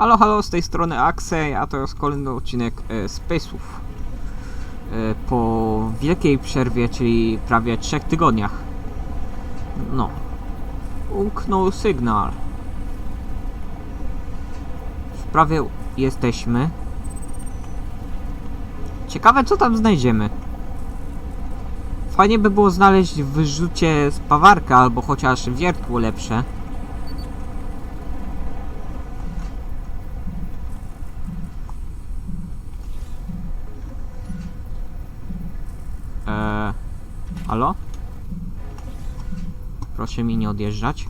Halo, halo, z tej strony Axe, a to jest kolejny odcinek e, Space'ów. E, po wielkiej przerwie, czyli prawie trzech tygodniach. No. Umknął sygnał. W prawie jesteśmy. Ciekawe, co tam znajdziemy. Fajnie by było znaleźć wyrzucie spawarka, albo chociaż wiertło lepsze. Eee, halo? Proszę mi nie odjeżdżać.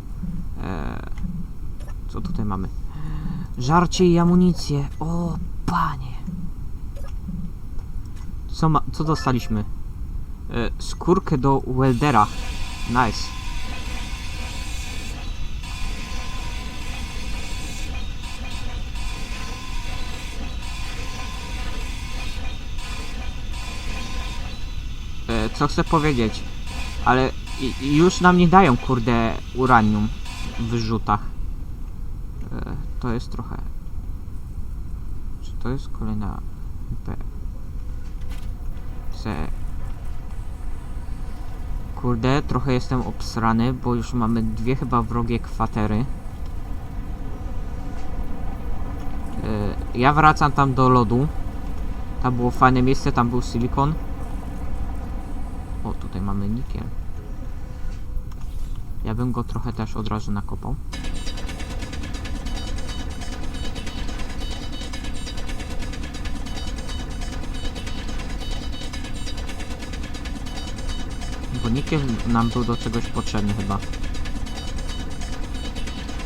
Eee, co tutaj mamy? Żarcie i amunicję. O, panie. Co, ma, co dostaliśmy? Eee, skórkę do weldera. Nice. Co chcę powiedzieć, ale już nam nie dają kurde uranium w wyrzutach. E, to jest trochę. Czy to jest kolejna B? C. Kurde, trochę jestem obsrany, bo już mamy dwie chyba wrogie kwatery. E, ja wracam tam do lodu. Tam było fajne miejsce, tam był silikon. Nikiel. Ja bym go trochę też od razu nakopał. Bo nikiel nam był do czegoś potrzebny chyba.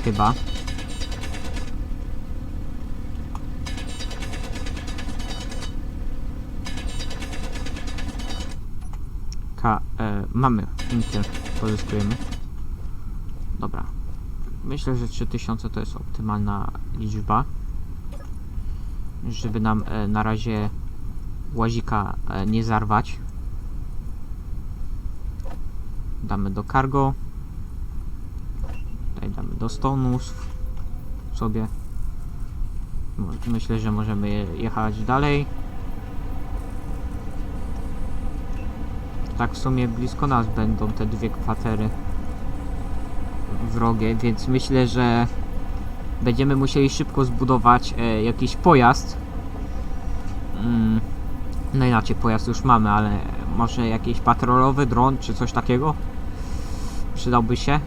Chyba. Ka e, mamy nikiel, pozyskujemy. Dobra. Myślę, że 3000 to jest optymalna liczba. Żeby nam e, na razie łazika e, nie zarwać. Damy do cargo. Tutaj damy do stonów sobie. Myślę, że możemy je- jechać dalej. Tak w sumie blisko nas będą te dwie kwatery wrogie, więc myślę, że będziemy musieli szybko zbudować e, jakiś pojazd. Mm, no inaczej pojazd już mamy, ale może jakiś patrolowy dron czy coś takiego przydałby się.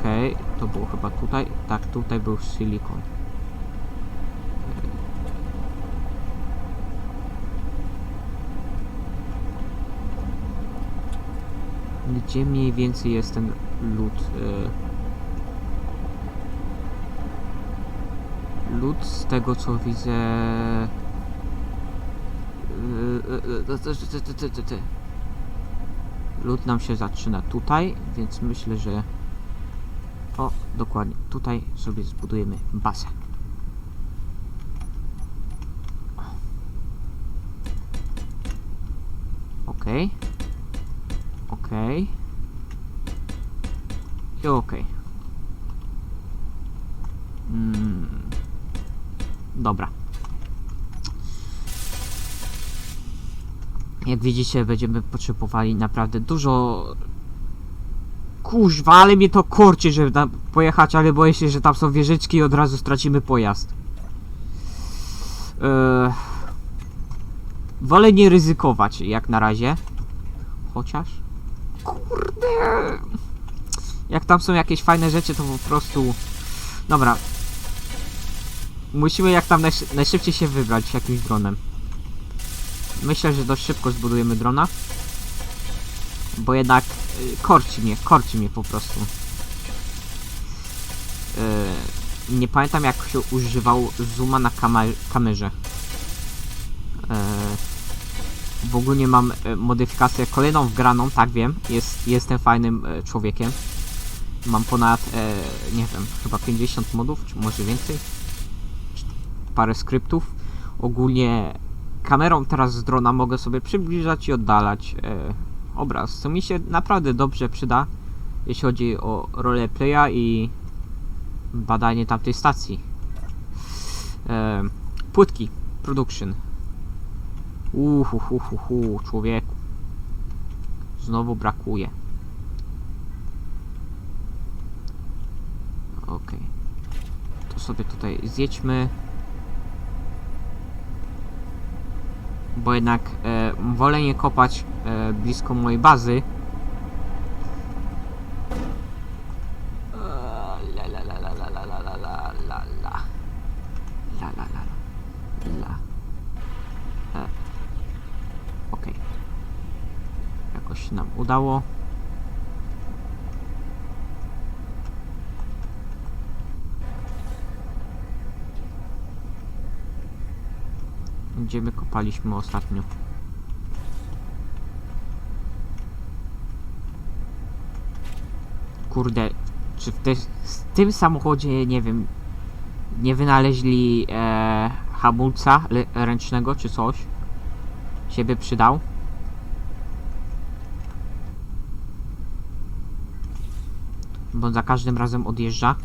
Okej, to było chyba tutaj. Tak, tutaj był silikon. Gdzie mniej więcej jest ten lód? y? Lód z tego co widzę. y, y. Lód nam się zaczyna tutaj, więc myślę, że. O, dokładnie. Tutaj sobie zbudujemy bazę. Okej. Okej. I okej. Mm. Dobra. Jak widzicie, będziemy potrzebowali naprawdę dużo... Kuźwa, ale mnie to korci, żeby tam pojechać, ale boję się, że tam są wieżyczki i od razu stracimy pojazd. Eee... Wolę nie ryzykować, jak na razie. Chociaż... Kurde... Jak tam są jakieś fajne rzeczy, to po prostu... Dobra. Musimy jak tam najsz najszybciej się wybrać jakimś dronem. Myślę, że dość szybko zbudujemy drona. Bo jednak y, korci mnie, korci mnie po prostu. Y, nie pamiętam jak się używał zooma na kamer kamerze. Y, w ogóle mam y, modyfikację kolejną wgraną, tak wiem. Jest, jestem fajnym y, człowiekiem. Mam ponad, e, nie wiem, chyba 50 modów, czy może więcej. Parę skryptów. Ogólnie kamerą teraz z drona mogę sobie przybliżać i oddalać e, obraz, co mi się naprawdę dobrze przyda, jeśli chodzi o roleplaya i badanie tamtej stacji. E, płytki, production. Uhuhuhuhu, człowieku. Znowu brakuje. Okej. To sobie tutaj zjedźmy. Bo jednak e, wolę nie kopać e, blisko mojej bazy. Udało. Gdzie my kopaliśmy ostatnio? Kurde, czy w, te, w tym samochodzie, nie wiem, nie wynaleźli e, hamulca ręcznego czy coś? Się przydał? Bo za każdym razem odjeżdża.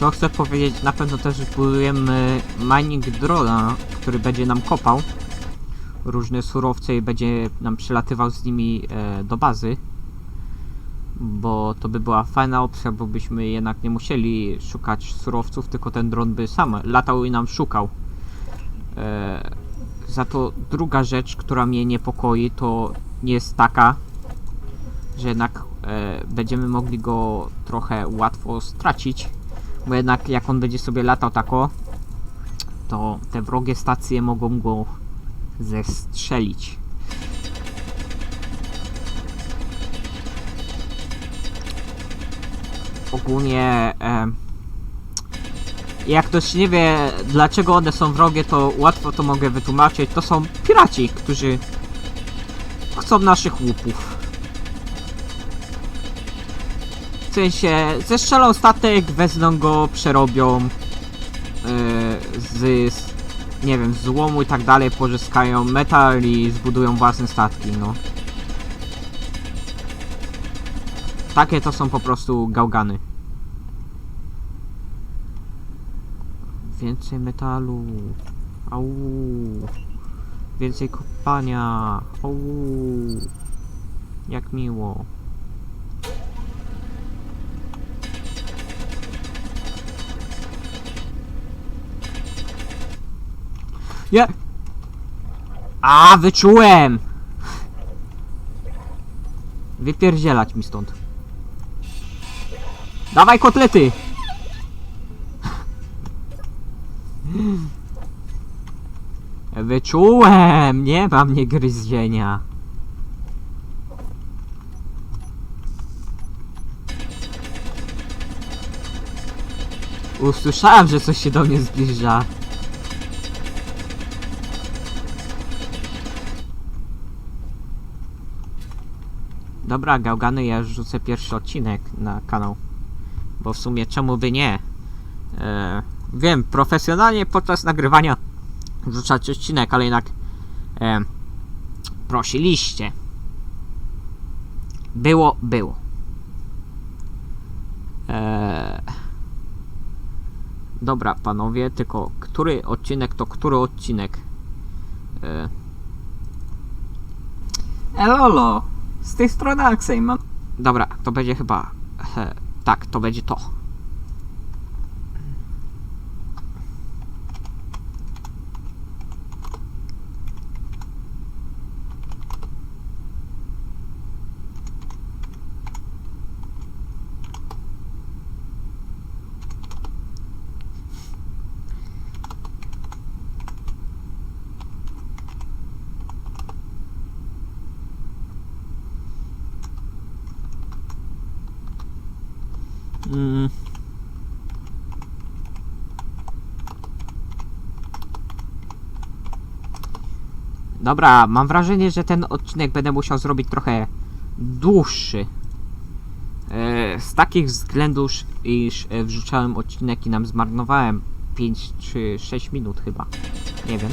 Co chcę powiedzieć, na pewno też budujemy mining drona, który będzie nam kopał różne surowce i będzie nam przelatywał z nimi e, do bazy. Bo to by była fajna opcja, bo byśmy jednak nie musieli szukać surowców, tylko ten dron by sam latał i nam szukał. E, za to druga rzecz, która mnie niepokoi, to jest taka, że jednak e, będziemy mogli go trochę łatwo stracić. Bo jednak jak on będzie sobie latał tako, to te wrogie stacje mogą go zestrzelić. Ogólnie e, jak ktoś nie wie dlaczego one są wrogie, to łatwo to mogę wytłumaczyć. To są piraci, którzy chcą naszych łupów. Sensie, zestrzelą statek, wezmą go, przerobią yy, z, z, nie wiem, złomu i tak dalej, pozyskają metal i zbudują własne statki, no. Takie to są po prostu gałgany. Więcej metalu. Au. Więcej kopania. Au. Jak miło. Nie! A, wyczułem! Wypierdzielać mi stąd. Dawaj kotlety! Wyczułem! Nie mam nie gryzienia. Usłyszałem, że coś się do mnie zbliża. Dobra, gałgany, ja już rzucę pierwszy odcinek na kanał. Bo w sumie czemu by nie? E, wiem, profesjonalnie podczas nagrywania rzucać odcinek, ale jednak e, prosiliście. Było, było. E, dobra, panowie, tylko który odcinek to który odcinek? E, Elolo! Z tej strony Aksej mam... Dobra, to będzie chyba... Tak, to będzie to. Mm. Dobra, mam wrażenie, że ten odcinek będę musiał zrobić trochę dłuższy. E, z takich względów, iż e, wrzucałem odcinek i nam zmarnowałem 5 czy 6 minut chyba. Nie wiem.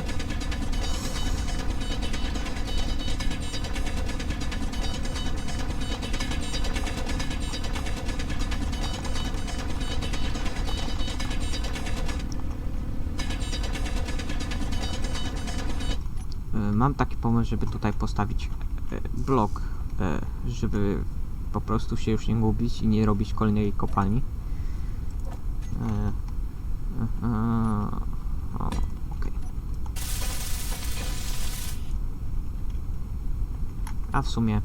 Mam taki pomysł, żeby tutaj postawić e, blok, e, żeby po prostu się już nie gubić i nie robić kolejnej kopalni. E, o, okej. A w sumie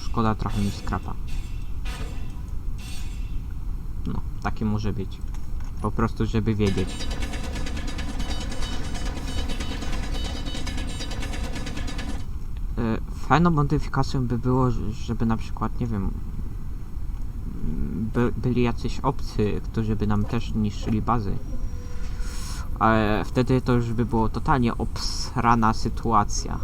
szkoda trochę mi skrapa. No, takie może być. Po prostu, żeby wiedzieć. Fajną modyfikacją by było, żeby na przykład, nie wiem, by, byli jacyś obcy, którzy by nam też niszczyli bazy. Ale wtedy to już by było totalnie obsrana sytuacja.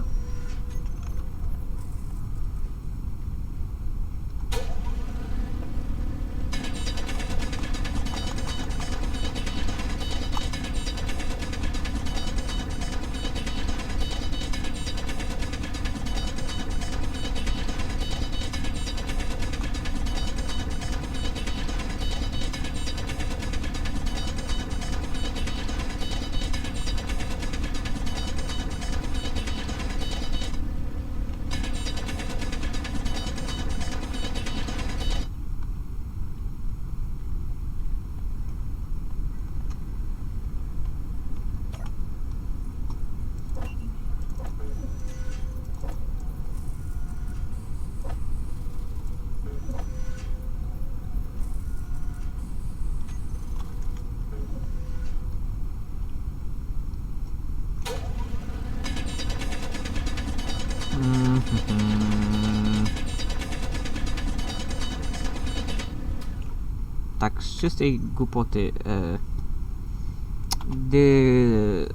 Tak, z czystej głupoty. E,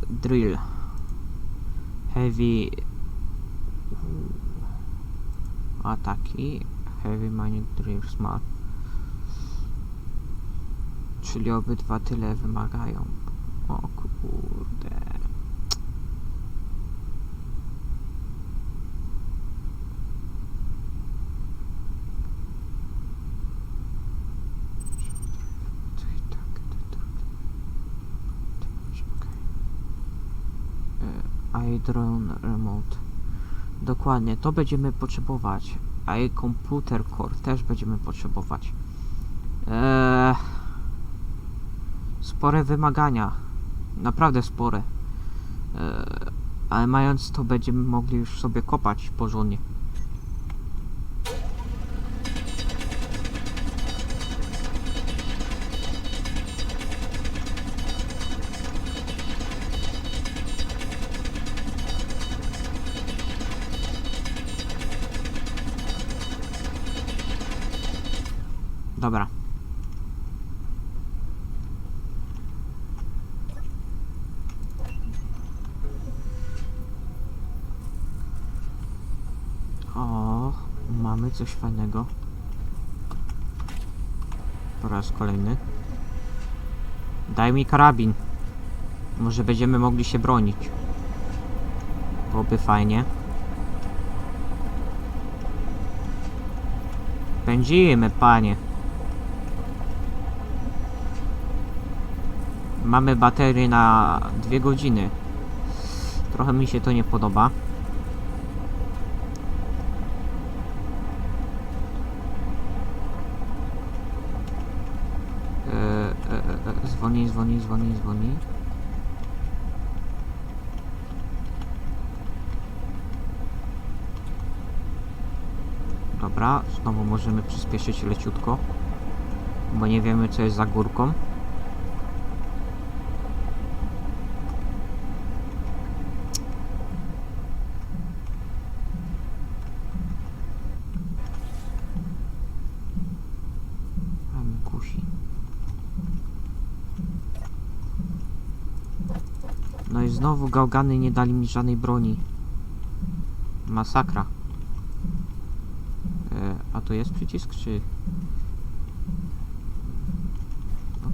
drill. Heavy. Ataki. Heavy mining drill smart. Czyli obydwa tyle wymagają. O. E, iDrone Remote. Dokładnie, to będziemy potrzebować. A i core też będziemy potrzebować. Eee, spore wymagania. Naprawdę spore. Eee, ale mając to będziemy mogli już sobie kopać porządnie. Coś fajnego. Po raz kolejny. Daj mi karabin. Może będziemy mogli się bronić. Byłoby fajnie. Pędzimy, panie. Mamy baterię na dwie godziny. Trochę mi się to nie podoba. E, e, zwolnij, zwolnij, zwolnij. Dobra, znowu możemy przyspieszyć leciutko. Bo nie wiemy co jest za górką. A mnie kusi. No i znowu gałgany nie dali mi żadnej broni. Masakra. E, a to jest przycisk, czy...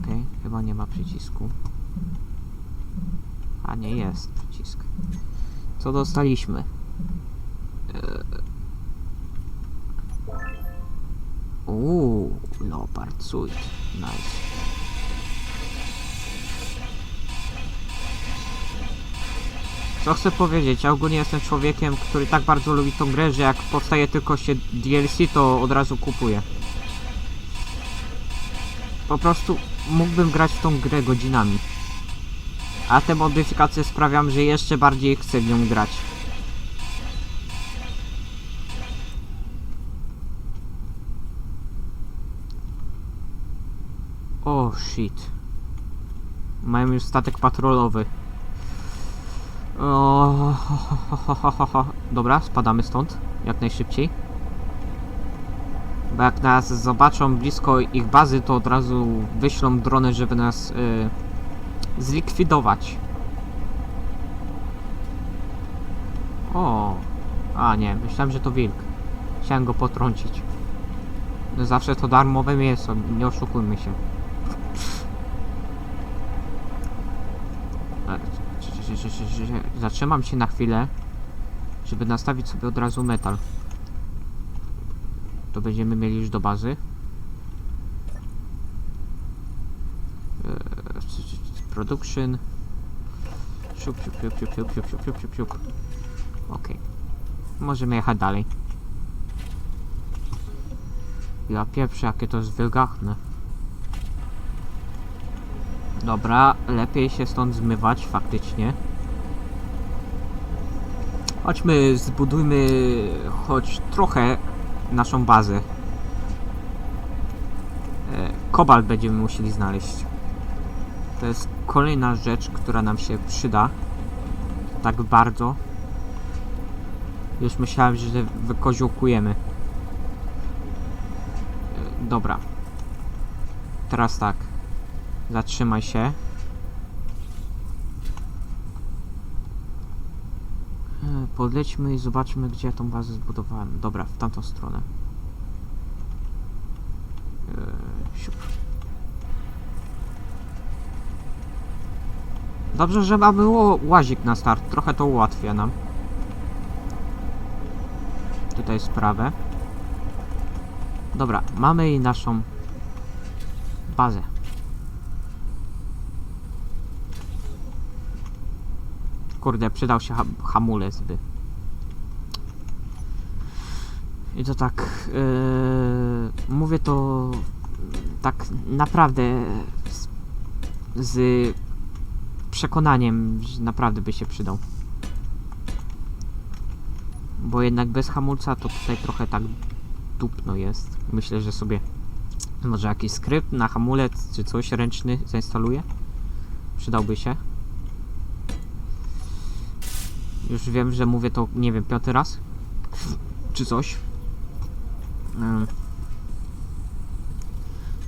Okej, chyba nie ma przycisku. A nie jest przycisk. Co dostaliśmy? E, Uuu, Leopard Suit. Nice. Co chcę powiedzieć, ja ogólnie jestem człowiekiem, który tak bardzo lubi tą grę, że jak powstaje tylko się DLC, to od razu kupuję. Po prostu mógłbym grać w tą grę godzinami. A te modyfikacje sprawiam, że jeszcze bardziej chcę w nią grać. O shit. Mają już statek patrolowy. O, Dobra, spadamy stąd jak najszybciej. Bo jak nas zobaczą blisko ich bazy, to od razu wyślą drony, żeby nas y, zlikwidować. O, a nie, myślałem, że to wilk. Chciałem go potrącić. No zawsze to darmowe mięso, nie oszukujmy się. E, czy- czy- czy- czy- Zatrzymam się na chwilę, żeby nastawić sobie od razu metal. To będziemy mieli już do bazy. E, c- Production. Siup, siup, siup, siup, siup, siup, siup, siup, siup. Okej. Możemy jechać dalej. Ja pieprzę, jakie to jest wylgachne. Dobra, lepiej się stąd zmywać faktycznie. Chodźmy, zbudujmy choć trochę naszą bazę. E, Kobalt będziemy musieli znaleźć. To jest kolejna rzecz, która nam się przyda. Tak bardzo. Już myślałem, że wykoziołkujemy. E, Dobra. Teraz tak. Zatrzymaj się. E, Podlećmy i zobaczmy, gdzie ja tą bazę zbudowałem. Dobra, w tamtą stronę. E, siup. Dobrze, że ma było łazik na start. Trochę to ułatwia nam. Tutaj sprawę. Dobra, mamy i naszą bazę. Kurde, przydał się ha hamulec by. I to tak. Yy, mówię to tak naprawdę z, z przekonaniem, że naprawdę by się przydał. Bo jednak bez hamulca to tutaj trochę tak dupno jest. Myślę, że sobie może jakiś skrypt na hamulec czy coś ręczny zainstaluję. Przydałby się. Już wiem, że mówię to, nie wiem, piąty raz. Czy coś.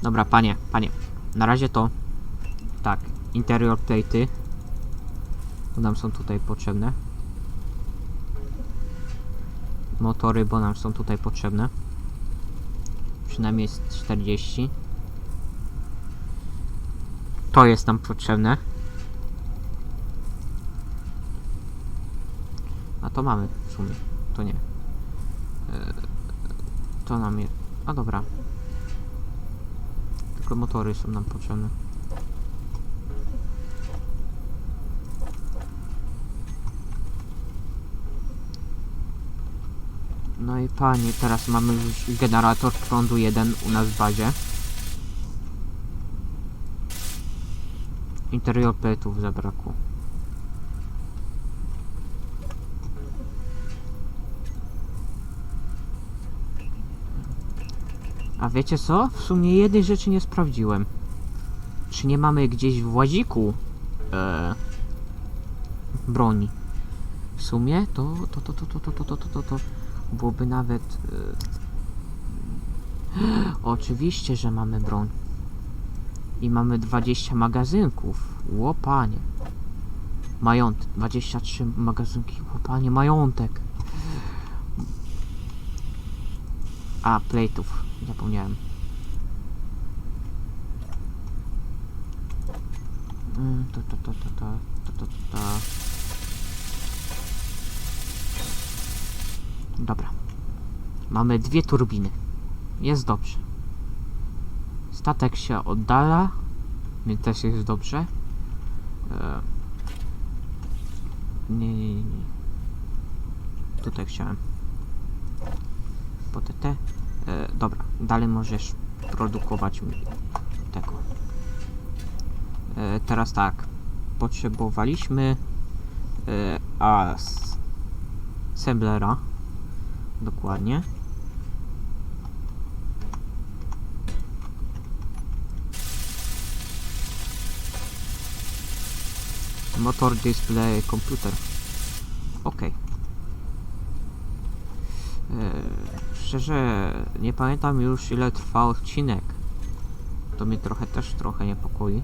Dobra, panie, panie. Na razie to. Tak, interior plate'y. Bo nam są tutaj potrzebne. Motory, bo nam są tutaj potrzebne. Przynajmniej jest 40. To jest nam potrzebne. A to mamy w sumie. To nie. E, To nam jest. A dobra. Tylko motory są nam potrzebne. No i panie, teraz mamy już generator prądu 1 u nas w bazie. Interior petów zabrakło. A wiecie co? W sumie jednej rzeczy nie sprawdziłem. Czy nie mamy gdzieś w łaziku e, broni? W sumie to to to to to to to to to, to, to byłoby nawet e, Oczywiście, że mamy broń. I mamy 20 magazynków. Łopanie. Majątek. 23 magazynki. Chłopanie, majątek. A, plate'ów. Zapomniałem. Mm, To, to, to, to, to, to, to, to, to. Dobra. Mamy dwie turbiny. Jest dobrze. Statek się oddala, więc też jest dobrze. E... Nie, nie, nie. Tutaj chciałem. Po TT. E, dobra, dalej możesz produkować mi tego. E, teraz tak. Potrzebowaliśmy e, as Semblera. Dokładnie. Motor, display, komputer. Ok. Szczerze, nie pamiętam już ile trwa odcinek. To mnie trochę też trochę niepokoi.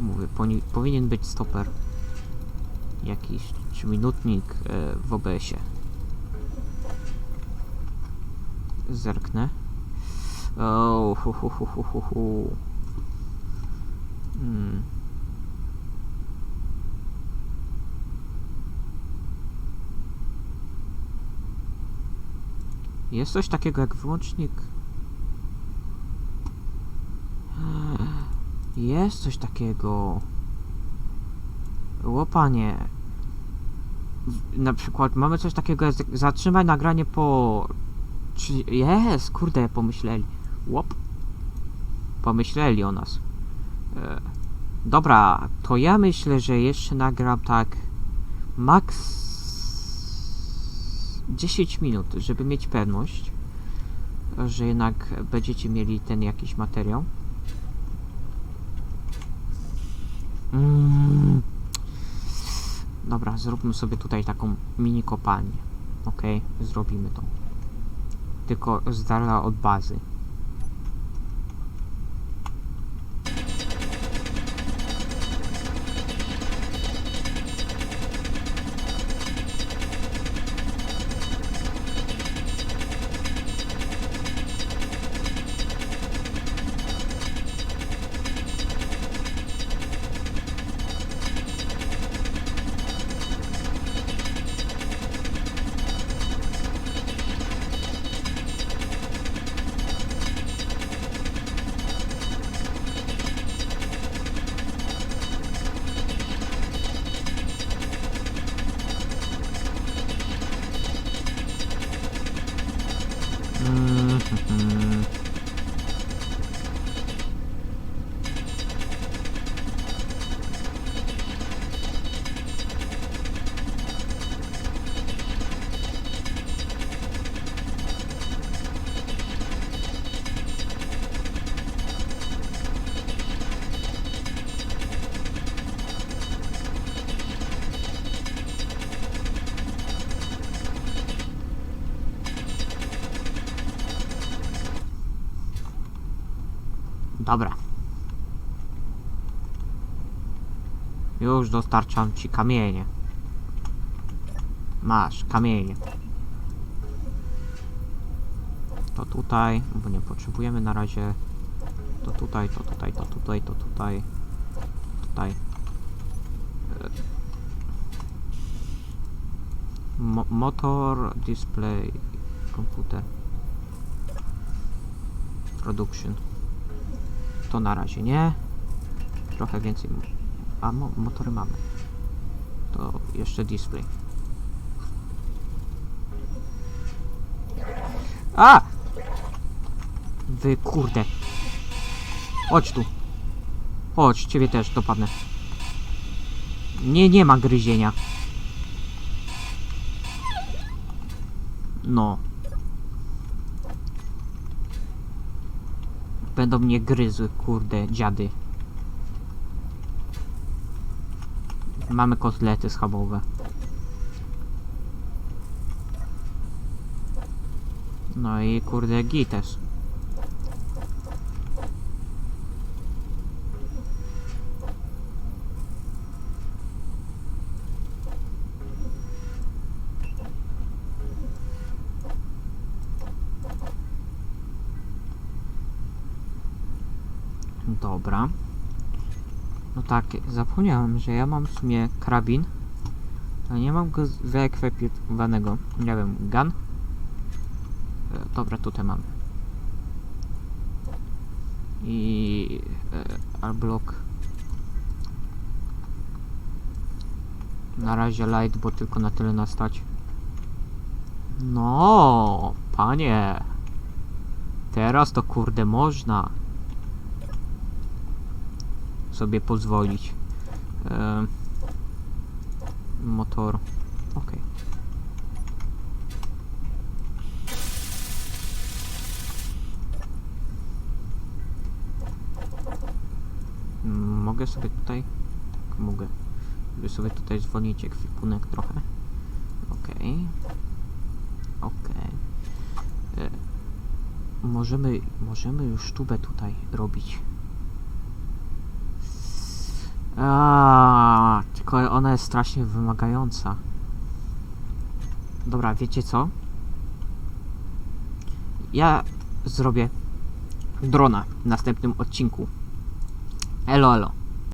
Mówię, powinien być stoper. Jakiś czy minutnik e, w OBS-ie. Zerknę. O, hu, hu, hu, hu, hu. Hmm. Jest coś takiego jak wyłącznik. Jest coś takiego. Łopanie. Na przykład mamy coś takiego jak zatrzymaj nagranie po... Jest? Kurde, pomyśleli. Łop. Pomyśleli o nas. E, dobra, to ja myślę, że jeszcze nagram tak max 10 minut, żeby mieć pewność, że jednak będziecie mieli ten jakiś materiał. Mm. Dobra, zróbmy sobie tutaj taką mini kopalnię. Ok, zrobimy to. Tylko z dala od bazy. Dobra. Już dostarczam ci kamienie. Masz kamienie. To tutaj, bo nie potrzebujemy na razie. To tutaj, to tutaj, to tutaj, to tutaj. Tutaj. E. Mo motor, display, komputer. Production. To na razie nie. Trochę więcej. A mo motory mamy. To jeszcze display. A! Wy kurde. Chodź tu. Chodź, ciebie też dopadnę. Nie, nie ma gryzienia. No. Będą mnie gryzły, kurde, dziady. Mamy kotlety schabowe. No i kurde gites. Dobra. No tak, zapomniałem, że ja mam w sumie karabin. Ale nie mam go wyekwipowanego. Nie wiem, gun? E, Dobra, tutaj mam. I... E, Arblock. Na razie light, bo tylko na tyle nastać. No, panie. Teraz to kurde można sobie pozwolić. Em, motor. Mm, Mogę sobie tutaj. Tak, mogę. Mogę sobie tutaj zwolnić ekwipunek trochę. Okej. Okej. E, Możemy, możemy już tubę tutaj robić. A, tylko ona jest strasznie wymagająca. Dobra, wiecie co? Ja zrobię drona w następnym odcinku. Elo, elo.